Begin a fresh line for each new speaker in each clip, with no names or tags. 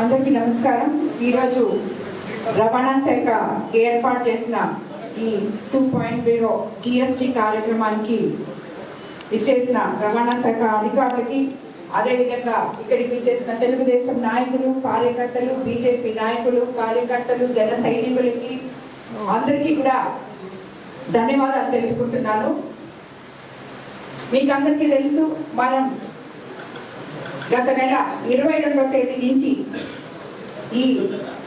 అందరికీ నమస్కారం. ఈరోజు రవాణా శాఖ ఏర్పాటు చేసిన ఈ టూ పాయింట్ జీరో జిఎస్టీ కార్యక్రమానికి ఇచ్చేసిన రవాణా శాఖ అధికారులకి అదేవిధంగా ఇక్కడికి ఇచ్చేసిన తెలుగుదేశం నాయకులు కార్యకర్తలు బీజేపీ నాయకులు కార్యకర్తలు జన సైనికులకి అందరికీ కూడా ధన్యవాదాలు తెలుపుకుంటున్నాను. మీకు అందరికీ తెలుసు మనం గత నెల ఇరవై రెండవ తేదీ నుంచి ఈ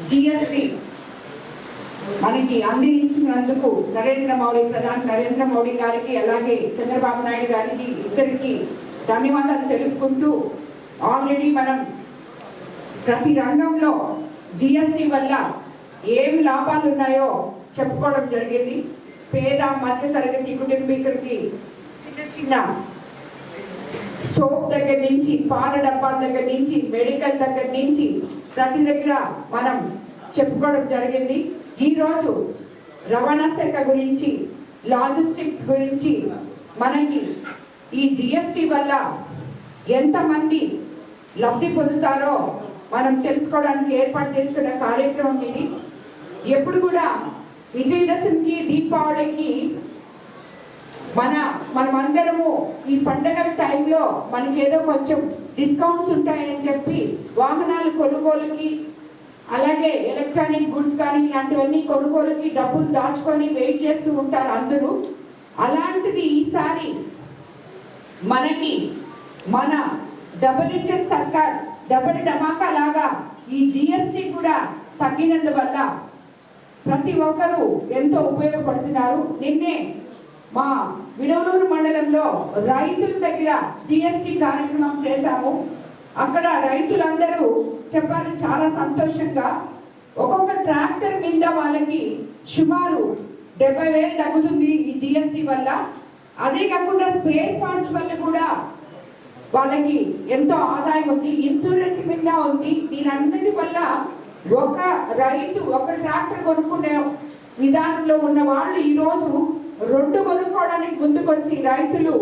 జిఎస్టి మనకి అందించినందుకు నరేంద్ర మోడీ ప్రధాని నరేంద్ర మోడీ గారికి అలాగే చంద్రబాబు నాయుడు గారికి ఇద్దరికి ధన్యవాదాలు తెలుపుకుంటూ ఆల్రెడీ మనం ప్రతి రంగంలో జిఎస్టి వల్ల ఏం లాభాలు ఉన్నాయో చెప్పుకోవడం జరిగింది. పేద మధ్య తరగతి కుటుంబీకులకి చిన్న చిన్న సోప్ దగ్గర నుంచి పాల డబ్బాల దగ్గర నుంచి మెడికల్ దగ్గర నుంచి ప్రతి దగ్గర మనం చెప్పుకోవడం జరిగింది. ఈరోజు రవాణా శాఖ గురించి లాజిస్టిక్స్ గురించి మనకి ఈ జిఎస్టి వల్ల ఎంతమంది లబ్ధి పొందుతారో మనం తెలుసుకోవడానికి ఏర్పాటు చేసుకున్న కార్యక్రమం ఇది. ఎప్పుడు కూడా విజయదశమికి దీపావళికి మన మనమందరము ఈ పండగల టైంలో మనకి ఏదో కొంచెం డిస్కౌంట్స్ ఉంటాయని చెప్పి వాహనాలు కొనుగోలుకి అలాగే ఎలక్ట్రానిక్ గుడ్స్ కానీ ఇలాంటివన్నీ కొనుగోలుకి డబ్బులు దాచుకొని వెయిట్ చేస్తూ ఉంటారు అందరూ. అలాంటిది ఈసారి మనకి మన డబుల్ ఇంజన్ సర్కార్ డబుల్ ధమాకా లాగా ఈ జిఎస్టి కూడా తగ్గినందువల్ల ప్రతి ఒక్కరూ ఎంతో ఉపయోగపడుతున్నారు. నిన్నే మా విడవలూరు మండలంలో రైతుల దగ్గర జిఎస్టి కార్యక్రమం చేశాము. అక్కడ రైతులందరూ చెప్పారు చాలా సంతోషంగా. ఒక్కొక్క ట్రాక్టర్ మీద వాళ్ళకి సుమారు డెబ్బై వేలు తగ్గుతుంది ఈ జిఎస్టి వల్ల. అదే కాకుండా స్పేర్ పార్ట్స్ వల్ల కూడా వాళ్ళకి ఎంతో ఆదాయం ఉంది. ఇన్సూరెన్స్ మీద ఉంది. దీనంతటి వల్ల ఒక రైతు ఒక ట్రాక్టర్ కొనుక్కునే విధానంలో ఉన్న వాళ్ళు ఈరోజు రెండు కొనుక్కోవడానికి ముందుకొచ్చి రైతులు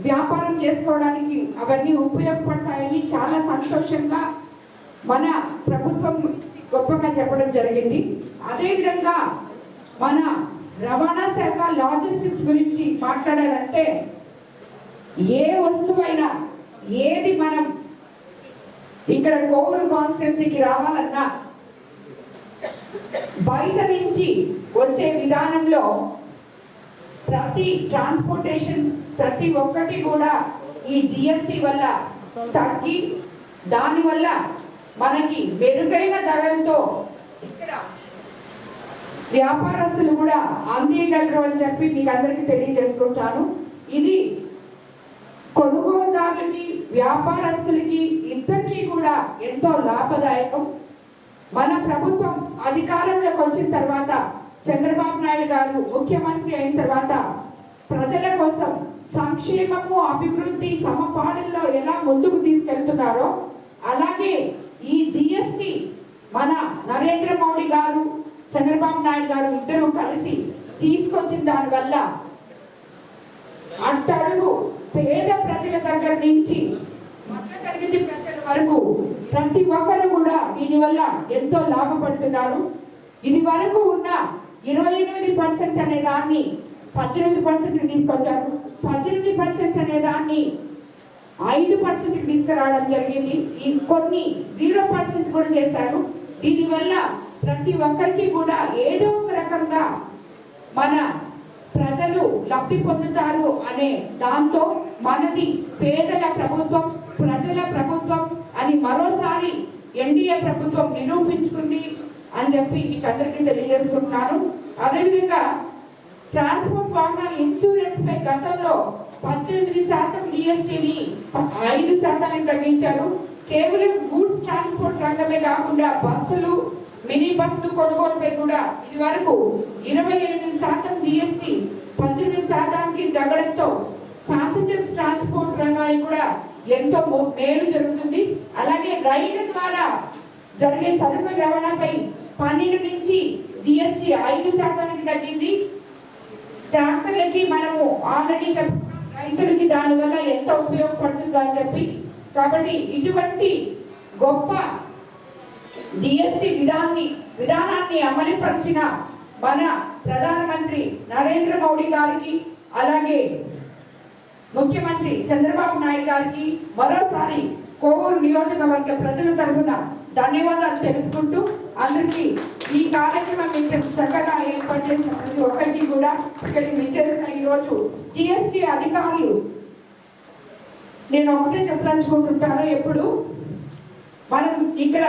వ్యాపారం చేసుకోవడానికి అవన్నీ ఉపయోగపడతాయని చాలా సంతోషంగా మన ప్రభుత్వం గురించి గొప్పగా చెప్పడం జరిగింది. అదేవిధంగా మన రవాణా శాఖ లాజిస్టిక్స్ గురించి మాట్లాడాలంటే ఏ వస్తువైనా ఏది మనం ఇక్కడ కోవూరు కాన్స్టిట్యున్సీకి రావాలన్నా బయట నుంచి వచ్చే విధానంలో ప్రతి ట్రాన్స్పోర్టేషన్ ప్రతి ఒక్కటి కూడా ఈ జిఎస్టి వల్ల తగ్గి దానివల్ల మనకి మెరుగైన ధరలతో ఇక్కడ వ్యాపారస్తులు కూడా అందియగలరు అని చెప్పి మీకు అందరికీ తెలియజేసుకుంటాను. ఇది కొనుగోలుదారులకి వ్యాపారస్తులకి ఇద్దరికీ కూడా ఎంతో లాభదాయకం. మన ప్రభుత్వం అధికారంలోకి వచ్చిన తర్వాత చంద్రబాబు నాయుడు గారు ముఖ్యమంత్రి అయిన తర్వాత ప్రజల కోసం సంక్షేమము అభివృద్ధి సమపాలనలో ఎలా ముందుకు తీసుకెళ్తున్నారో అలాగే ఈ జిఎస్టి మన నరేంద్ర మోడీ గారు చంద్రబాబు నాయుడు గారు ఇద్దరు కలిసి తీసుకొచ్చిన దానివల్ల అట్టడుగు పేద ప్రజల దగ్గర నుంచి మధ్య తరగతి ప్రజల వరకు ప్రతి ఒక్కరు కూడా దీనివల్ల ఎంతో లాభపడుతున్నారు. ఇది వరకు ఉన్న ఇరవై ఎనిమిది పర్సెంట్ అనే దాన్ని పద్దెనిమిది పర్సెంట్ తీసుకొచ్చారు. పద్దెనిమిది పర్సెంట్ అనే దాన్ని ఐదు పర్సెంట్ తీసుకురావడం జరిగింది. ఈ కొన్ని జీరో పర్సెంట్ కూడా చేశారు. దీనివల్ల ప్రతి ఒక్కరికి కూడా ఏదో ఒక రకంగా మన ప్రజలు లబ్ధి పొందుతారు అనే దాంతో మనది పేదల ప్రభుత్వం ప్రజల ప్రభుత్వం అని మరోసారి ఎన్డీఏ ప్రభుత్వం నిరూపించుకుంది. అని చెప్పి మీకు అందరికీ తెలియజేసుకుంటున్నాను. అదేవిధంగా ట్రాన్స్పోర్ట్ వాహనాల ఇన్సూరెన్స్ పై గతంలో పద్దెనిమిది శాతం జిఎస్టీని ఐదు శాతానికి తగ్గించారు. కేవలం గూడ్స్ ట్రాన్స్పోర్ట్ రంగమే కాకుండా బస్సులు మినీ బస్సులు కొనుగోలుపై కూడా ఇది వరకు ఇరవై ఎనిమిది శాతం జిఎస్టీ పద్దెనిమిది శాతానికి తగ్గడంతో ప్యాసింజర్స్ ట్రాన్స్పోర్ట్ రంగానికి కూడా ఎంతో మేలు జరుగుతుంది. అలాగే రైళ్ళ ద్వారా జరిగే సరుకు రవాణాపై పన్నెండు నుంచి జిఎస్టి ఐదు శాతానికి తగ్గింది. ట్రాక్టర్లకి మనము ఆల్రెడీ చెప్పుకున్నాం రైతులకి దానివల్ల ఎంత ఉపయోగపడుతుందో అని చెప్పి. కాబట్టి ఇటువంటి గొప్ప జిఎస్టి విధాన్ని విధానాన్ని అమలుపరిచిన మన ప్రధానమంత్రి నరేంద్ర మోడీ గారికి అలాగే ముఖ్యమంత్రి చంద్రబాబు నాయుడు గారికి మరోసారి కోవూరు నియోజకవర్గ ప్రజల తరఫున ధన్యవాదాలు తెలుపుకుంటూ అందరికీ ఈ కార్యక్రమం ఇంత చక్కగా ఏర్పాటు చేసిన ప్రతి ఒక్కరికి కూడా ఇక్కడికి విచ్చేసిన ఈరోజు జిఎస్టి అధికారులు. నేను ఒకటే చెప్పదలుచుకుంటుంటాను ఎప్పుడు మనం ఇక్కడ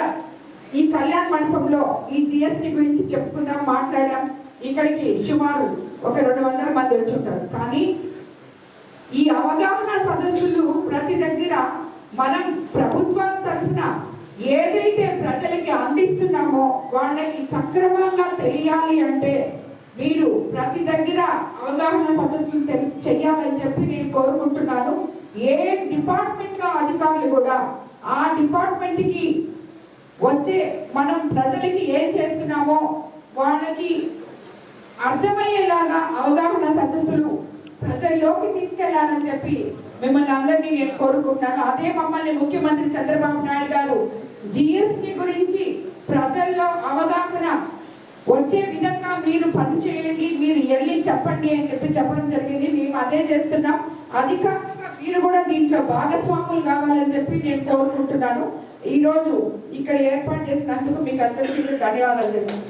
ఈ కళ్యాణ మండపంలో ఈ జిఎస్టి గురించి చెప్పుకుందాం మాట్లాడాం ఇక్కడికి సుమారు ఒక రెండు వందల మంది వచ్చి ఉంటారు. కానీ ఈ అవగాహన సదస్సులు ప్రతి దగ్గర మనం ప్రభుత్వం తరఫున ఏదైతే ప్రజలకి అందిస్తున్నామో వాళ్ళకి సక్రమంగా తెలియాలి అంటే మీరు ప్రతి దగ్గర అవగాహన సదస్సులు చెయ్యాలని చెప్పి నేను కోరుకుంటున్నాను. ఏ డిపార్ట్మెంట్లో అధికారులు కూడా ఆ డిపార్ట్మెంట్కి వచ్చే మనం ప్రజలకి ఏం చేస్తున్నామో వాళ్ళకి అర్థమయ్యేలాగా అవగాహన సదస్సులు ప్రజల్లోకి తీసుకెళ్ళాలని చెప్పి మిమ్మల్ని అందరినీ నేను కోరుకుంటున్నాను. అదే మమ్మల్ని ముఖ్యమంత్రి చంద్రబాబు నాయుడు గారు జిఎస్టి గురించి ప్రజల్లో అవగాహన వచ్చే విధంగా మీరు పని చేయండి మీరు వెళ్ళి చెప్పండి అని చెప్పి చెప్పడం జరిగింది. మేము అదే చేస్తున్నాం. అధికారులుగా మీరు కూడా దీంట్లో భాగస్వాములు కావాలని చెప్పి నేను కోరుకుంటున్నాను. ఈరోజు ఇక్కడ ఏర్పాటు చేసినందుకు మీకు అందరికీ ధన్యవాదాలు. జరిగింది